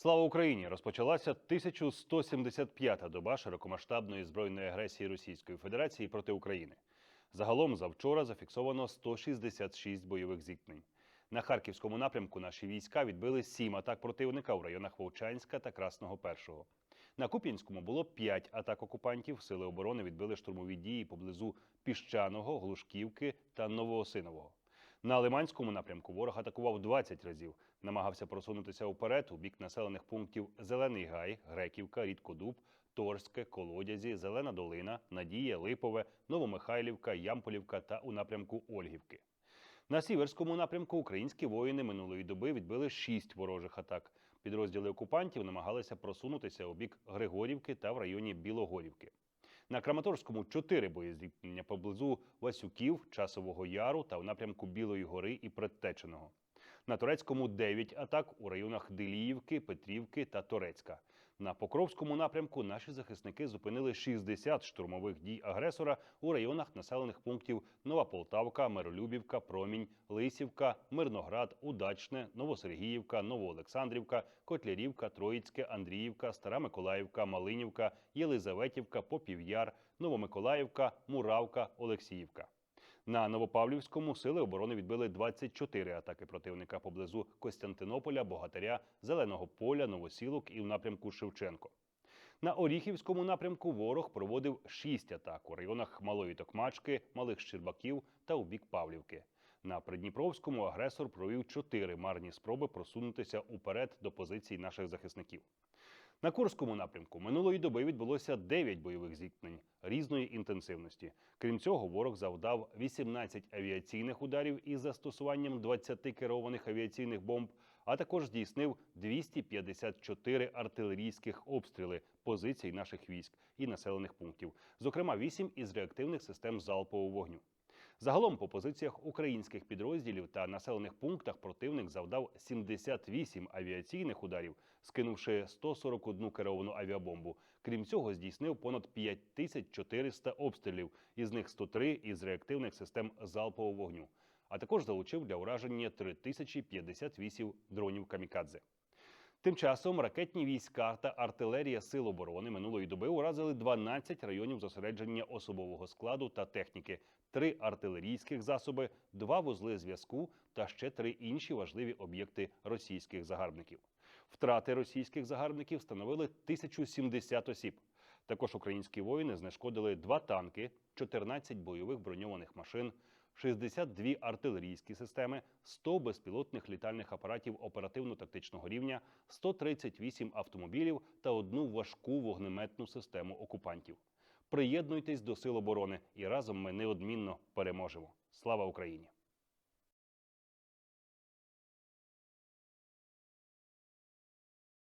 Слава Україні! Розпочалася 1175-та доба широкомасштабної збройної агресії Російської Федерації проти України. Загалом завчора зафіксовано 166 бойових зіткнень. На харківському напрямку наші війська відбили сім атак противника в районах Вовчанська та Красного Першого. На Куп'янському було 5 атак окупантів. Сили оборони відбили штурмові дії поблизу Піщаного, Глушківки та Новоосинового. На Лиманському напрямку ворог атакував 20 разів, намагався просунутися вперед у бік населених пунктів Зелений Гай, Греківка, Рідкодуб, Торське, Колодязі, Зелена Долина, Надія, Липове, Новомихайлівка, Ямполівка та у напрямку Ольгівки. На сіверському напрямку українські воїни минулої доби відбили шість ворожих атак. Підрозділи окупантів намагалися просунутися у бік Григорівки та в районі Білогорівки. На Краматорському чотири боєзіткнення поблизу Васюків, Часового Яру та в напрямку Білої гори і Предтеченого. На турецькому 9 атак у районах Деліївки, Петрівки та Торецька. На Покровському напрямку наші захисники зупинили 60 штурмових дій агресора у районах населених пунктів Нова Полтавка, Миролюбівка, Промінь, Лисівка, Мирноград, Удачне, Новосергіївка, Новоолександрівка, Котлярівка, Троїцьке, Андріївка, Стара Миколаївка, Малинівка, Єлизаветівка, Попів'яр, Новомиколаївка, Муравка, Олексіївка. На Новопавлівському сили оборони відбили 24 атаки противника поблизу Костянтинополя, Богатиря, Зеленого поля, Новосілок і в напрямку Шевченко. На Оріхівському напрямку ворог проводив 6 атак у районах Малої Токмачки, Малих Щербаків та у бік Павлівки. На Придніпровському агресор провів 4 марні спроби просунутися уперед до позицій наших захисників. На Курському напрямку минулої доби відбулося 9 бойових зіткнень різної інтенсивності. Крім цього, ворог завдав 18 авіаційних ударів із застосуванням 20 керованих авіаційних бомб, а також здійснив 254 артилерійських обстріли позицій наших військ і населених пунктів, зокрема 8 із реактивних систем залпового вогню. Загалом по позиціях українських підрозділів та населених пунктах противник завдав 78 авіаційних ударів, скинувши 141 керовану авіабомбу. Крім цього, здійснив понад 5400 обстрілів, із них 103 із реактивних систем залпового вогню. А також залучив для ураження 3058 дронів камікадзе. Тим часом ракетні війська та артилерія сил оборони минулої доби уразили 12 районів зосередження особового складу та техніки, три артилерійських засоби, два вузли зв'язку та ще три інші важливі об'єкти російських загарбників. Втрати російських загарбників становили 1070 осіб. Також українські воїни знешкодили два танки, 14 бойових броньованих машин, 62 артилерійські системи, 100 безпілотних літальних апаратів оперативно-тактичного рівня, 138 автомобілів та одну важку вогнеметну систему окупантів. Приєднуйтесь до сил оборони, і разом ми неодмінно переможемо. Слава Україні!